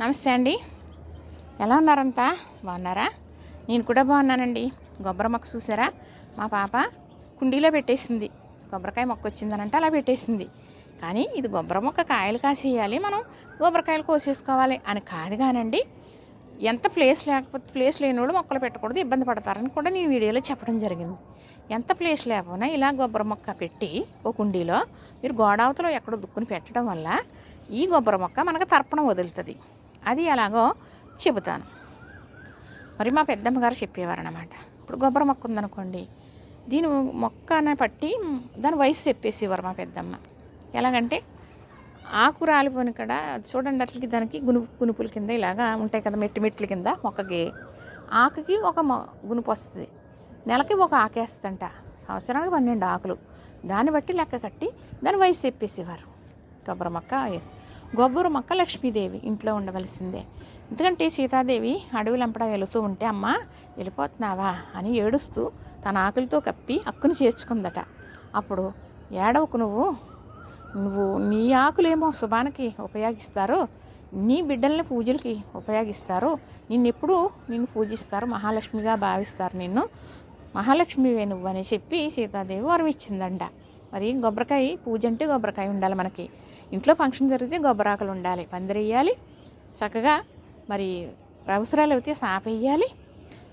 నమస్తే అండి. ఎలా ఉన్నారంతా? బాగున్నారా? నేను కూడా బాగున్నానండి. కొబ్బరి మొక్క చూసారా? మా పాప కుండీలో పెట్టేసింది. కొబ్బరికాయ మొక్క వచ్చిందనంటే అలా పెట్టేసింది. కానీ ఇది కొబ్బరి మొక్క కాయలు కాసేయాలి. మనం కొబ్బరికాయలు కోసేసుకోవాలి అని కాదు కానండి. ఎంత ప్లేస్ లేకపోతే ప్లేస్ లేనివాడు మొక్కలు పెట్టకూడదు ఇబ్బంది పడతారని కూడా నేను వీడియోలో చెప్పడం జరిగింది. ఎంత ప్లేస్ లేకపోయినా ఇలా కొబ్బరి మొక్క పెట్టి ఓ కుండీలో మీరు గోడావతలో ఎక్కడో దుక్కుని పెట్టడం వల్ల ఈ కొబ్బరి మొక్క మనకు తర్పణం వదులుతుంది. అది ఎలాగో చెబుతాను. మరి మా పెద్దమ్మ గారు చెప్పేవారనమాట ఇప్పుడు కొబ్బరి మొక్క ఉందనుకోండి దీని మొక్కన పట్టి దాని వయసు చెప్పేసేవారు మా పెద్దమ్మ. ఎలాగంటే ఆకు రాలిపోయిన కాడ చూడండి అట్లకి దానికి గును గునుపుల కింద ఇలాగా ఉంటాయి కదా మెట్టి మెట్ల కింద మొక్కకి. ఆకుకి ఒక మొ గునుపు వస్తుంది. నెలకి ఒక ఆకేస్తుంట సంవత్సరానికి పన్నెండు ఆకులు. దాన్ని బట్టి లెక్క కట్టి దాని వయసు చెప్పేసేవారు. కొబ్బరి మొక్క వేసి గొబ్బరు మొక్క లక్ష్మీదేవి ఇంట్లో ఉండవలసిందే. ఎందుకంటే సీతాదేవి అడవులంపడ వెళుతూ ఉంటే అమ్మ వెళ్ళిపోతున్నావా? అని ఏడుస్తూ తన ఆకులతో కప్పి అక్కును చేర్చుకుందట. అప్పుడు ఏడవకు నువ్వు నువ్వు నీ ఆకులేమో శుభానికి ఉపయోగిస్తారు నీ బిడ్డల్ని పూజలకి ఉపయోగిస్తారు నిన్నెప్పుడు నిన్ను పూజిస్తారు మహాలక్ష్మిగా భావిస్తారు నిన్ను మహాలక్ష్మివే నువ్వు అని చెప్పి సీతాదేవి వరం ఇచ్చిందంట మరి కొబ్బరికాయ పూజ అంటే కొబ్బరికాయ ఉండాలి మనకి. ఇంట్లో ఫంక్షన్ జరిగితే కొబ్బరాకులు ఉండాలి. పందిరేయాలి చక్కగా మరి అవసరాలు అయితే సాపేయాలి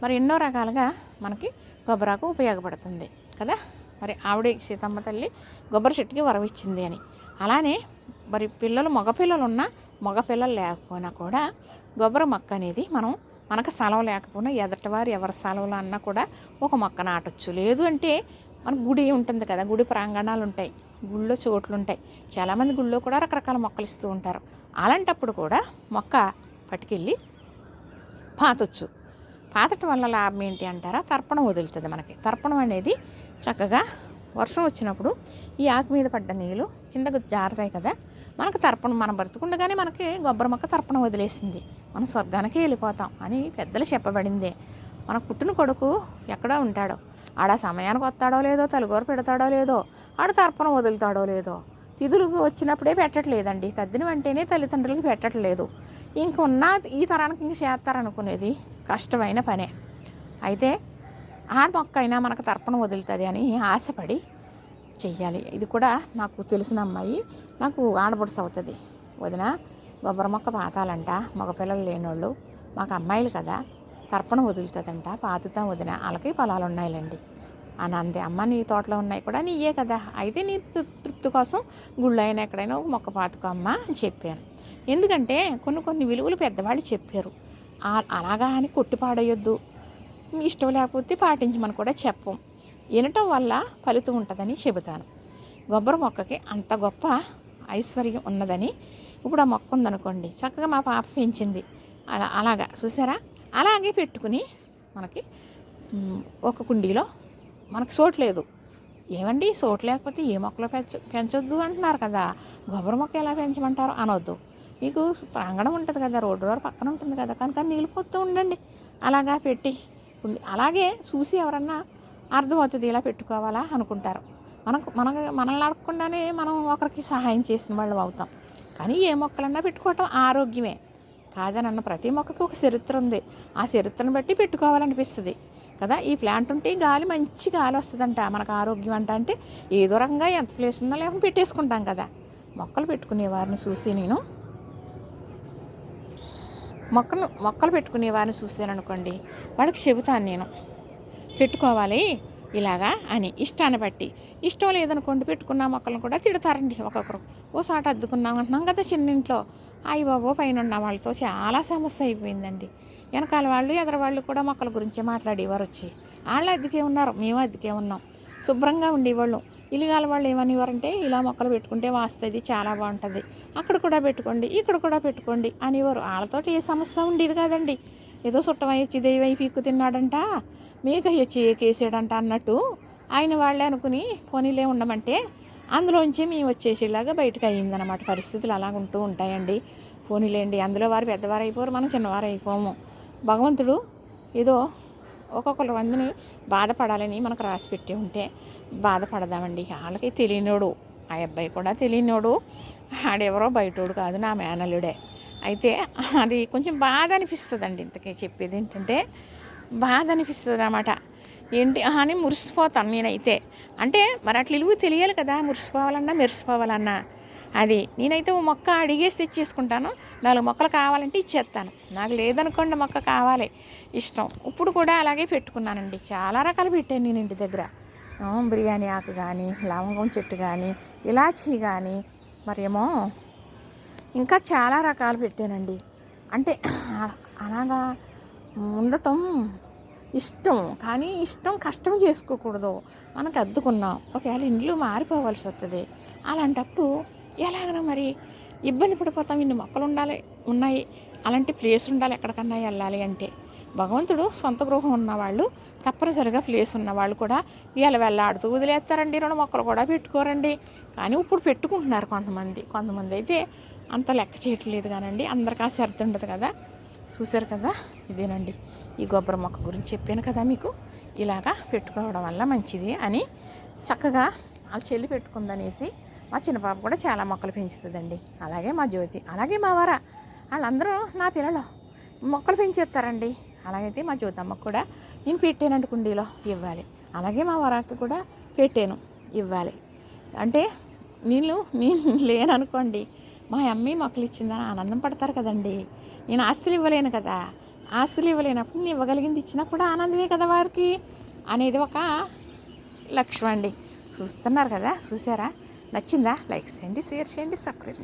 మరి ఎన్నో రకాలుగా మనకి గొబ్బరాకు ఉపయోగపడుతుంది కదా? మరి ఆవిడ సీతమ్మ తల్లి కొబ్బరి చెట్టుకి వరవిచ్చింది అని. అలానే మరి పిల్లలు మగపిల్లలు ఉన్నా మగపిల్లలు లేకపోయినా కూడా కొబ్బరి మొక్క అనేది మనం మనకు సెలవు లేకపోయినా ఎదటివారు ఎవరి సెలవులు అన్నా కూడా ఒక మొక్క నాటొచ్చు. లేదు అంటే మన గుడి ఉంటుంది కదా గుడి ప్రాంగణాలు ఉంటాయి గుళ్ళో చోట్లు ఉంటాయి. చాలామంది గుళ్ళో కూడా రకరకాల మొక్కలు ఇస్తూ ఉంటారు. అలాంటప్పుడు కూడా మొక్క పట్టుకెళ్ళి పాతొచ్చు. పాతటం వల్ల లాభం ఏంటి అంటారా? తర్పణం వదులుతుంది మనకి. తర్పణం అనేది చక్కగా వర్షం వచ్చినప్పుడు ఈ ఆకు మీద పడ్డ నీళ్ళు కిందకు జారుతాయి కదా మనకు తర్పణం మనం బ్రతుకుండగానే మనకి గొబ్బరి మొక్క తర్పణం వదిలేసింది. మనం స్వర్గానికి వెళ్ళిపోతాం అని పెద్దలు చెప్పబడిందే. మన పుట్టిన కొడుకు ఎక్కడో ఉంటాడో. ఆడ సమయానికి వస్తాడో లేదో తలుగోరు పెడతాడో లేదో ఆడ తర్పణం వదులుతాడో లేదో తిథులు వచ్చినప్పుడే పెట్టట్లేదండి. తద్దిన వెంటనే తల్లిదండ్రులకి పెట్టట్లేదు. ఇంకున్న ఈ తరానికి ఇంక చేస్తారనుకునేది కష్టమైన పనే. అయితే ఆ మొక్క అయినా మనకు తర్పణం వదులుతుంది అని ఆశపడి చెయ్యాలి. ఇది కూడా నాకు తెలిసిన అమ్మాయి. నాకు ఆడపడుసు అవుతుంది. వదిన బొబ్బరి మొక్క పాతాలంట మగపిల్లలు లేనోళ్ళు. మాకు అమ్మాయిలు కదా. తర్పణం వదులుతుందంట పాతుతాం వదిన. వాళ్ళకి పొలాలు ఉన్నాయిలండి అని అంది. అమ్మ నీ తోటలో ఉన్నాయి కూడా నీయే కదా. అయితే నీ తృప్తి కోసం గుళ్ళు అయినా ఎక్కడైనా ఒక మొక్క పాతుకో అమ్మ అని చెప్పాను. ఎందుకంటే కొన్ని కొన్ని విలువలు పెద్దవాళ్ళు చెప్పారు. అలాగా అని కొట్టి పాడేయొద్దు. ఇష్టం లేకపోతే పాటించమని కూడా చెప్పం. వినటం వల్ల ఫలితం ఉంటుందని చెబుతాను. గొబ్బరి మొక్కకి అంత గొప్ప ఐశ్వర్యం ఉన్నదని ఇప్పుడు ఆ మొక్క ఉందనుకోండి చక్కగా మా పాప పెంచింది. అలా అలాగా. చూసారా? అలాగే పెట్టుకుని మనకి ఒక కుండీలో మనకు సోటు లేదు. ఏమండి సోటు లేకపోతే ఏ మొక్కలు పెంచ పెంచొద్దు అంటున్నారు కదా. గొబ్బరి మొక్క ఎలా పెంచమంటారు అనొద్దు. మీకు ప్రాంగణం ఉంటుంది కదా రోడ్డు రోడ్ పక్కన ఉంటుంది కదా కనుక నీళ్ళు పోతూ ఉండండి. అలాగా పెట్టి అలాగే చూసి ఎవరన్నా అర్థమవుతుంది ఇలా పెట్టుకోవాలా అనుకుంటారు. మనకు మన మనల్ని అడగకుండానే మనం ఒకరికి సహాయం చేసిన వాళ్ళు అవుతాం. కానీ ఏ మొక్కలన్నా పెట్టుకోవటం ఆరోగ్యమే. కాదనన్న ప్రతి మొక్కకి ఒక చరిత్ర ఉంది. ఆ చరిత్రను బట్టి పెట్టుకోవాలనిపిస్తుంది. కదా? ఈ ప్లాంట్ ఉంటే గాలి మంచి గాలి వస్తుందంట. మనకు ఆరోగ్యం అంట అంటే ఏ దూరంగా ఎంత ప్లేస్ ఉన్నా లేకుండా పెట్టేసుకుంటాం కదా? మొక్కలు పెట్టుకునే వారిని చూసి నేను. మొక్కలు మొక్కలు పెట్టుకునే వారిని చూసాననుకోండి వాళ్ళకి చెబుతాను నేను. పెట్టుకోవాలి ఇలాగా అని. ఇష్టాన్ని బట్టి. ఇష్టం లేదనుకోండి పెట్టుకున్న మొక్కలను కూడా తిడతారండి ఒక్కొక్కరు. ఓసాట అద్దుకున్నాం అంటున్నాం కదా చిన్నింట్లో. అయ్యి బాబో పైన ఉన్న వాళ్ళతో చాలా సమస్య అయిపోయిందండి. వెనకాల వాళ్ళు ఎదర వాళ్ళు కూడా మొక్కల గురించి మాట్లాడేవారు వచ్చి. వాళ్ళు అద్దెకే ఉన్నారు మేము అద్దెకే ఉన్నాం. శుభ్రంగా ఉండేవాళ్ళం. ఇలిగాల వాళ్ళు ఏమనేవారంటే ఇలా మొక్కలు పెట్టుకుంటే వాస్తుంది చాలా బాగుంటుంది. అక్కడ కూడా పెట్టుకోండి ఇక్కడ కూడా పెట్టుకోండి అనేవారు. వాళ్ళతో ఏ సమస్య ఉండేది కాదండి. ఏదో సుట్టమై వచ్చి దైవై పీక్కు తిన్నాడంట మేక వచ్చి ఏకేసాడంట అన్నట్టు. ఆయన వాళ్ళే అనుకుని పోనీలే ఉండమంటే అందులోంచి మేము వచ్చేసేలాగా బయటకు అయ్యిందనమాట పరిస్థితులు అలా ఉంటూ ఉంటాయండి. పోనీలేండి అందులో వారు పెద్దవారు అయిపోరు మనం చిన్నవారు అయిపోము భగవంతుడు ఏదో ఒక్కొక్కరు మందిని బాధపడాలని మనకు రాసి పెట్టి ఉంటే బాధపడదామండి. వాళ్ళకి తెలియనోడు ఆ అబ్బాయి కూడా తెలియనోడు ఆడెవరో బయటోడు కాదు నా మేనల్లుడే. అయితే అది కొంచెం బాధ అనిపిస్తుంది అండి ఇంతకీ చెప్పేది ఏంటంటే బాధ అనిపిస్తుంది అన్నమాట ఏంటి? అని మురిసిపోతాను నేనైతే. అంటే మరి అట్లా ఇలువ తెలియాలి కదా మురిసిపోవాలన్నా మెరిసిపోవాలన్నా. అది నేనైతే ఓ మొక్క అడిగేసి తెచ్చేసుకుంటాను. నాలుగు మొక్కలు కావాలంటే ఇచ్చేస్తాను. నాకు లేదనుకోండి మొక్క కావాలి ఇష్టం. ఇప్పుడు కూడా అలాగే పెట్టుకున్నానండి. చాలా రకాలు పెట్టాను నేను ఇంటి దగ్గర. బిర్యానీ ఆకు కానీ లవంగం చెట్టు కానీ ఇలాచీ కానీ మరేమో ఇంకా చాలా రకాలు పెట్టానండి. అంటే అలాగా ఉండటం ఇష్టం. కానీ ఇష్టం కష్టం చేసుకోకూడదు. మనకు అద్దుకున్నాం. ఒకవేళ ఇండ్లు మారిపోవాల్సి వస్తుంది అలాంటప్పుడు ఎలాగనో మరి ఇబ్బంది పడిపోతాం. ఇన్ని మొక్కలు ఉండాలి ఉన్నాయి. అలాంటి ప్లేస్ ఉండాలి ఎక్కడికన్నా వెళ్ళాలి అంటే. భగవంతుడు సొంత గృహం ఉన్నవాళ్ళు తప్పనిసరిగా ప్లేస్ ఉన్నవాళ్ళు కూడా ఇవాళ వెళ్ళాడుతూ వదిలేస్తారండి. రెండు మొక్కలు కూడా పెట్టుకోరండి. కానీ ఇప్పుడు పెట్టుకుంటున్నారు కొంతమంది. కొంతమంది అయితే అంత లెక్క చేయట్లేదు కానండి. అందరికీ ఆ శ్రద్ధ ఉండదు కదా. చూశారు కదా? ఇదేనండి. ఈ గొబ్బరి మొక్క గురించి చెప్పాను కదా మీకు? ఇలాగా పెట్టుకోవడం వల్ల మంచిది అని చక్కగా వాళ్ళ చెల్లి పెట్టుకుందనేసి మా చిన్న పాప కూడా చాలా మొక్కలు పెంచుతుందండి. అలాగే మా జ్యోతి అలాగే మా వర. వాళ్ళందరూ నా పిల్లలు. మొక్కలు పెంచేస్తారండి. అలాగైతే మా జ్యోతమ్మకు కూడా నేను పెట్టానండి కుండీలో ఇవ్వాలి. అలాగే మా వరాకి కూడా పెట్టాను ఇవ్వాలి. అంటే నీళ్ళు నేను లేననుకోండి మా అమ్మీ మొక్కలు ఇచ్చిందని ఆనందం పడతారు కదండి. నేను ఆస్తులు ఇవ్వలేను కదా. ఆస్తులు ఇవ్వలేనప్పుడు నేను ఇవ్వగలిగింది ఇచ్చినా కూడా ఆనందమే కదా వారికి అనేది ఒక లక్ష్యం అండి. చూస్తున్నారు కదా చూసారా? నచ్చిందా? లైక్ చేయండి షేర్ చేయండి సబ్స్క్రైబ్ చేయండి.